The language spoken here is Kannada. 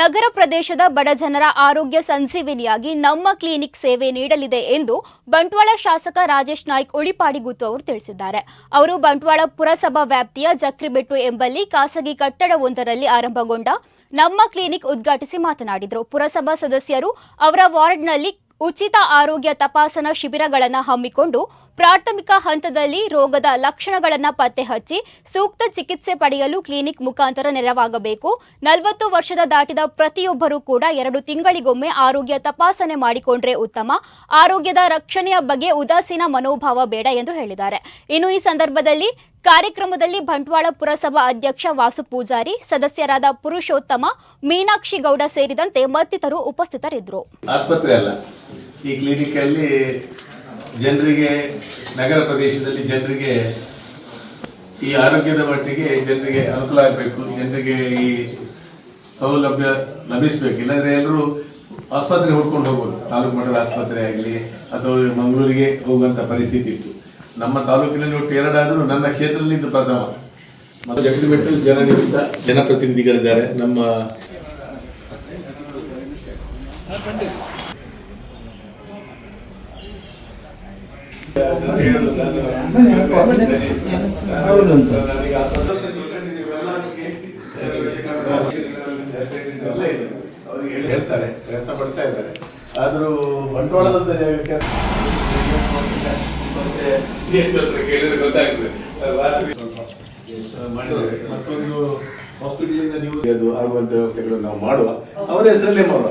ನಗರ ಪ್ರದೇಶದ ಬಡಜನರ ಆರೋಗ್ಯ ಸಂಜೀವಿನಿಯಾಗಿ ನಮ್ಮ ಕ್ಲಿನಿಕ್ ಸೇವೆ ನೀಡಲಿದೆ ಎಂದು ಬಂಟ್ವಾಳ ಶಾಸಕ ರಾಜೇಶ್ ನಾಯ್ಕ್ ಉಳಿಪಾಡಿಗುತ್ತು ಅವರು ತಿಳಿಸಿದ್ದಾರೆ. ಅವರು ಬಂಟ್ವಾಳ ಪುರಸಭಾ ವ್ಯಾಪ್ತಿಯ ಜಕ್ರಿಬೆಟ್ಟು ಎಂಬಲ್ಲಿ ಖಾಸಗಿ ಕಟ್ಟಡವೊಂದರಲ್ಲಿ ಆರಂಭಗೊಂಡ ನಮ್ಮ ಕ್ಲಿನಿಕ್ ಉದ್ಘಾಟಿಸಿ ಮಾತನಾಡಿದರು. ಪುರಸಭಾ ಸದಸ್ಯರು ಅವರ ವಾರ್ಡ್ನಲ್ಲಿ ಉಚಿತ ಆರೋಗ್ಯ ತಪಾಸಣಾ ಶಿಬಿರಗಳನ್ನು ಹಮ್ಮಿಕೊಂಡು ಪ್ರಾಥಮಿಕ ಹಂತದಲ್ಲಿ ರೋಗದ ಲಕ್ಷಣಗಳನ್ನು ಪತ್ತೆ ಹಚ್ಚಿ ಸೂಕ್ತ ಚಿಕಿತ್ಸೆ ಪಡೆಯಲು ಕ್ಲಿನಿಕ್ ಮುಖಾಂತರ ನೆರವಾಗಬೇಕು. ನಲವತ್ತು ವರ್ಷದ ದಾಟಿದ ಪ್ರತಿಯೊಬ್ಬರೂ ಕೂಡ ಎರಡು ತಿಂಗಳಿಗೊಮ್ಮೆ ಆರೋಗ್ಯ ತಪಾಸಣೆ ಮಾಡಿಕೊಂಡ್ರೆ ಉತ್ತಮ. ಆರೋಗ್ಯದ ರಕ್ಷಣೆಯ ಬಗ್ಗೆ ಉದಾಸೀನ ಮನೋಭಾವ ಬೇಡ ಎಂದು ಹೇಳಿದ್ದಾರೆ. ಇನ್ನು ಈ ಸಂದರ್ಭದಲ್ಲಿ ಕಾರ್ಯಕ್ರಮದಲ್ಲಿ ಬಂಟ್ವಾಳ ಪುರಸಭಾ ಅಧ್ಯಕ್ಷ ವಾಸು ಪೂಜಾರಿ, ಸದಸ್ಯರಾದ ಪುರುಷೋತ್ತಮ, ಮೀನಾಕ್ಷಿ ಗೌಡ ಸೇರಿದಂತೆ ಮತ್ತಿತರು ಉಪಸ್ಥಿತರಿದ್ದರು. ಈ ಕ್ಲಿನಿಕಲ್ಲಿ ಜನರಿಗೆ, ನಗರ ಪ್ರದೇಶದಲ್ಲಿ ಜನರಿಗೆ ಈ ಆರೋಗ್ಯದ ಮಟ್ಟಿಗೆ ಜನರಿಗೆ ಅನುಕೂಲ ಆಗಬೇಕು, ಜನರಿಗೆ ಈ ಸೌಲಭ್ಯ ಲಭಿಸಬೇಕು. ಇಲ್ಲಾಂದ್ರೆ ಎಲ್ಲರೂ ಆಸ್ಪತ್ರೆ ಹುಡ್ಕೊಂಡು ಹೋಗ್ಬೋದು. ತಾಲೂಕು ಮಟ್ಟದ ಆಸ್ಪತ್ರೆ ಆಗಲಿ, ಅಥವಾ ಮಂಗಳೂರಿಗೆ ಹೋಗುವಂಥ ಪರಿಸ್ಥಿತಿ ಇತ್ತು. ನಮ್ಮ ತಾಲೂಕಿನಲ್ಲಿ ಒಟ್ಟು ಎರಡಾದರೂ ನನ್ನ ಕ್ಷೇತ್ರದಲ್ಲಿ ಇದು ಪ್ರಥಮ. ಮತ್ತು ಜಗಡಿಬೆಟ್ಟಲ್ಲಿ ಜನನಿಮಿತ್ತ ಜನಪ್ರತಿನಿಧಿಗಳಿದ್ದಾರೆ. ನಮ್ಮ ಅವ್ರಿಗೆ ಹೇಳ್ತಾರೆ ಪ್ರಯತ್ನ ಪಡ್ತಾ ಆದರೂ ಬಂಡವಾಳದ ಮತ್ತೆ ಮತ್ತೊಂದು ನೀವು ಅದು ವ್ಯವಸ್ಥೆಗಳನ್ನು ನಾವು ಮಾಡುವ ಅವರ ಹೆಸರಲ್ಲೇ ಮಾಡುವ